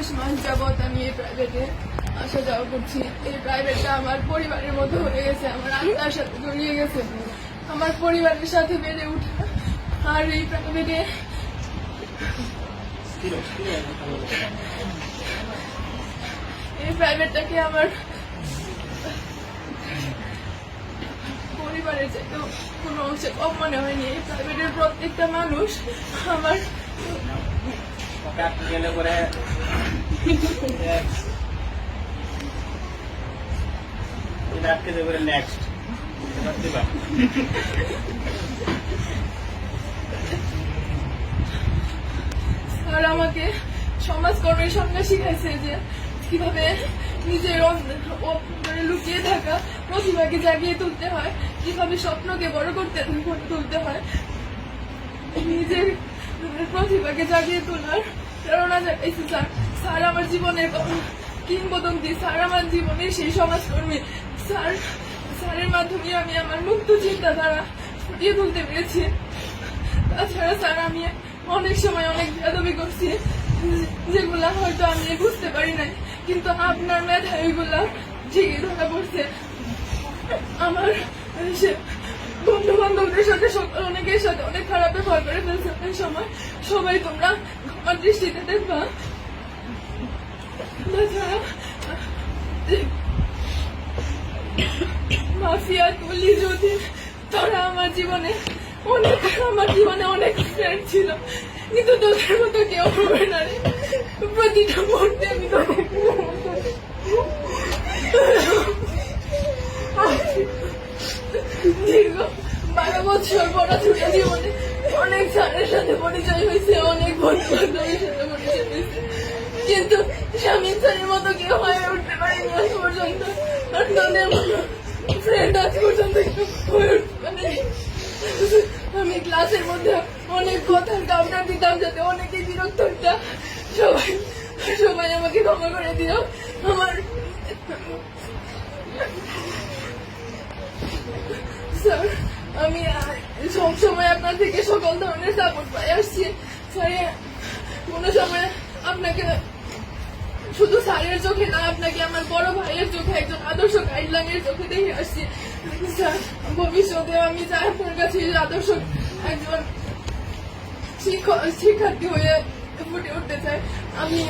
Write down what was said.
একুশ মাস যাবৎ আমি এই প্রাইভেটে আসা যাওয়া করছি। এই প্রাইভেটটা আমার পরিবারের মতো হয়ে গেছে, আমার আত্মার সাথে জড়িয়ে গেছে। আমার পরিবারের সাথে বেড়ে উঠা আর এই প্রাইভেটে এই প্রাইভেটটাকে আমার পরিবারের চাইতেও কোনো অংশে কম মনে হয়নি, এই প্রাইভেটের প্রত্যেকটা মানুষ আমার আটকে আমাকে সমাজকর্মের সঙ্গে শিখাইছে যে কীভাবে নিজের লুকিয়ে থাকা প্রতিভাকে জাগিয়ে তুলতে হয়, কীভাবে স্বপ্নকে বড় করতে করে তুলতে হয়। নিজের প্রতিভাকে জাগিয়ে তোলার প্রেরণা জাগাইছে স্যার। স্যার, আমার জীবনের কিংবদন্তি, স্যার, আমার জীবনের সেই সমাজকর্মী। স্যার, স্যারের মাধ্যমে আমি আমার মুক্ত চিন্তাধারা ফুটিয়ে তুলতে পেরেছি। তাছাড়া, স্যার, আমি অনেক সময় অনেক বেদবি করছি, যেগুলা হয়তো আমি বুঝতে পারি নাই, কিন্তু আপনার মেধায় ওইগুলা ঠিকই ধরা পড়ছে। আমার বন্ধু বান্ধবদের সাথে অনেকের সাথে অনেক খারাপ ব্যবহার করে ফেলছে। সময় সবাই তোমরা আমার দৃষ্টিতে দেখবা মাফিয়া তুলি যদি তারা আমার জীবনে, অনেক, আমার জীবনে অনেক ফ্রেন্ড ছিল। কিন্তু তোদের মতো কেউ হবে না রে। প্রতিটা মুহূর্তে আমি দীর্ঘ বারো বছর পড়াশোনা জীবনে অনেক স্যারের সাথে পরিচয় হয়েছে, অনেক বন্ধু সাথে পরিচয় হয়েছে। কিন্তু স্বামী স্যারের মতো কেউ হয়ে উঠতে পারেনি আজ পর্যন্ত। আর তোদের মতো ফ্রেন্ড আজ পর্যন্ত আমি ক্লাসের মধ্যে অনেক কথার কাউন্টার দিতাম যাতে অনেকেই বিরক্ত হইতা। সবাই সবাই আমাকে ক্ষমা করে দিও। আমার স্যার, আমি সব সময় আপনার থেকে সকল ধরনের সাপোর্ট পাই। আসছি। স্যার, কোনো সময় আপনাকে শুধু স্যারের চোখে না, আপনাকে আমার বড় ভাইয়ের চোখে, একজন আদর্শ গাইডলাইনের চোখে দেখে আসছি। স্যার, ভবিষ্যতে আমি যা আপনার কাছে আদর্শ একজন শিক্ষার্থী হয়ে ফুটে উঠতে চাই। আমি